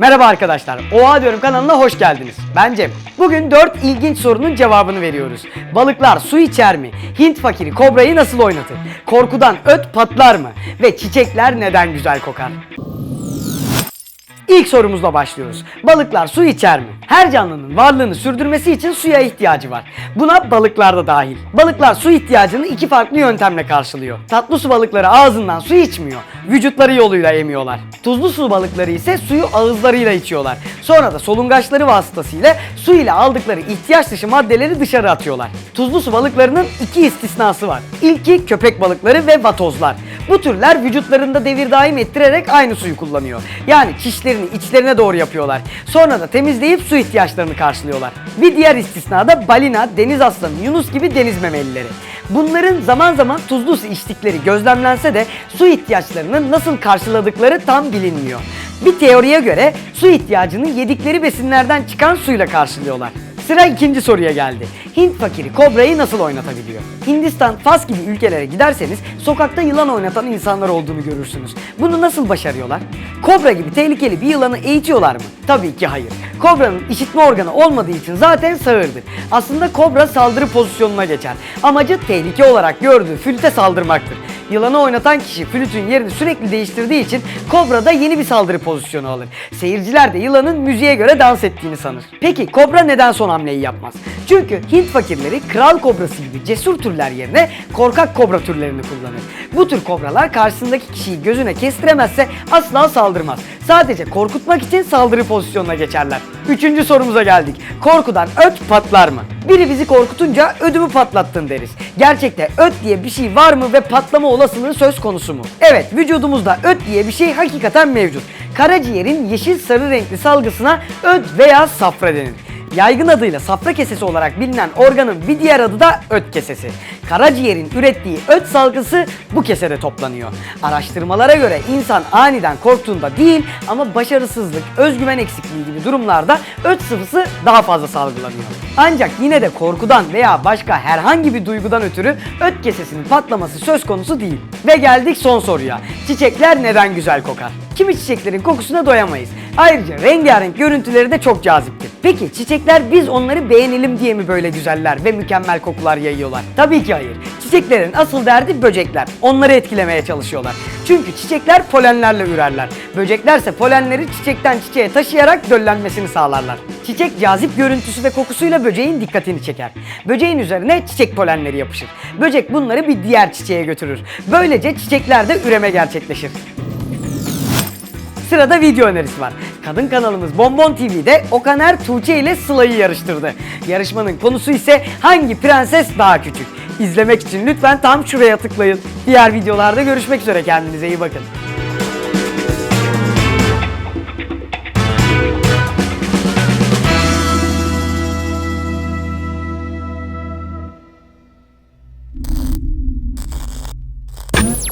Merhaba arkadaşlar, Oha Diyorum kanalına hoş geldiniz. Ben Cem. Bugün 4 ilginç sorunun cevabını veriyoruz. Balıklar su içer mi? Hint fakiri kobrayı nasıl oynatır? Korkudan öt patlar mı? Ve çiçekler neden güzel kokar? İlk sorumuzla başlıyoruz. Balıklar su içer mi? Her canlının varlığını sürdürmesi için suya ihtiyacı var. Buna balıklar da dahil. Balıklar su ihtiyacını iki farklı yöntemle karşılıyor. Tatlı su balıkları ağzından su içmiyor. Vücutları yoluyla emiyorlar. Tuzlu su balıkları ise suyu ağızlarıyla içiyorlar. Sonra da solungaçları vasıtasıyla su ile aldıkları ihtiyaç dışı maddeleri dışarı atıyorlar. Tuzlu su balıklarının iki istisnası var. İlki köpek balıkları ve vatozlar. Bu türler vücutlarında devir daim ettirerek aynı suyu kullanıyor. Yani çişlerini içlerine doğru yapıyorlar. Sonra da temizleyip su ihtiyaçlarını karşılıyorlar. Bir diğer istisna da balina, deniz aslanı, yunus gibi deniz memelileri. Bunların zaman zaman tuzlu su içtikleri gözlemlense de su ihtiyaçlarını nasıl karşıladıkları tam bilinmiyor. Bir teoriye göre su ihtiyacını yedikleri besinlerden çıkan suyla karşılıyorlar. Sıra ikinci soruya geldi. Hint fakiri kobrayı nasıl oynatabiliyor? Hindistan, Fas gibi ülkelere giderseniz sokakta yılan oynatan insanlar olduğunu görürsünüz. Bunu nasıl başarıyorlar? Kobra gibi tehlikeli bir yılanı eğitiyorlar mı? Tabii ki hayır. Kobranın işitme organı olmadığı için zaten sağırdır. Aslında kobra saldırı pozisyonuna geçer. Amacı tehlike olarak gördüğü flüte saldırmaktır. Yılanı oynatan kişi flütün yerini sürekli değiştirdiği için kobra da yeni bir saldırı pozisyonu alır. Seyirciler de yılanın müziğe göre dans ettiğini sanır. Peki kobra neden son hamleyi yapmaz? Çünkü Hint fakirleri kral kobrası gibi cesur türler yerine korkak kobra türlerini kullanır. Bu tür kobralar karşısındaki kişiyi gözüne kestiremezse asla saldırmaz. Sadece korkutmak için saldırı pozisyonuna geçerler. Üçüncü sorumuza geldik. Korkudan öt patlar mı? Biri bizi korkutunca ödümü patlattın deriz. Gerçekte öt diye bir şey var mı ve patlama olasılığı söz konusu mu? Evet vücudumuzda öt diye bir şey hakikaten mevcut. Karaciğerin yeşil sarı renkli salgısına öt veya safra denir. Yaygın adıyla safra kesesi olarak bilinen organın bir diğer adı da öt kesesi. Karaciğerin ürettiği öt salgısı bu kesede toplanıyor. Araştırmalara göre insan aniden korktuğunda değil ama başarısızlık, özgüven eksikliği gibi durumlarda öt sıvısı daha fazla salgılanıyor. Ancak yine de korkudan veya başka herhangi bir duygudan ötürü öt kesesinin patlaması söz konusu değil. Ve geldik son soruya. Çiçekler neden güzel kokar? Kimi çiçeklerin kokusuna doyamayız. Ayrıca rengarenk görüntüleri de çok caziptir. Peki çiçekler biz onları beğenelim diye mi böyle güzeller ve mükemmel kokular yayıyorlar? Tabii ki hayır. Çiçeklerin asıl derdi böcekler. Onları etkilemeye çalışıyorlar. Çünkü çiçekler polenlerle ürerler. Böceklerse polenleri çiçekten çiçeğe taşıyarak döllenmesini sağlarlar. Çiçek cazip görüntüsü ve kokusuyla böceğin dikkatini çeker. Böceğin üzerine çiçek polenleri yapışır. Böcek bunları bir diğer çiçeğe götürür. Böylece çiçeklerde üreme gerçekleşir. Sırada video önerisi var. Kadın kanalımız Bonbon TV'de Okaner Tuğçe ile Sıla'yı yarıştırdı. Yarışmanın konusu ise hangi prenses daha küçük? İzlemek için lütfen tam şuraya tıklayın. Diğer videolarda görüşmek üzere kendinize iyi bakın.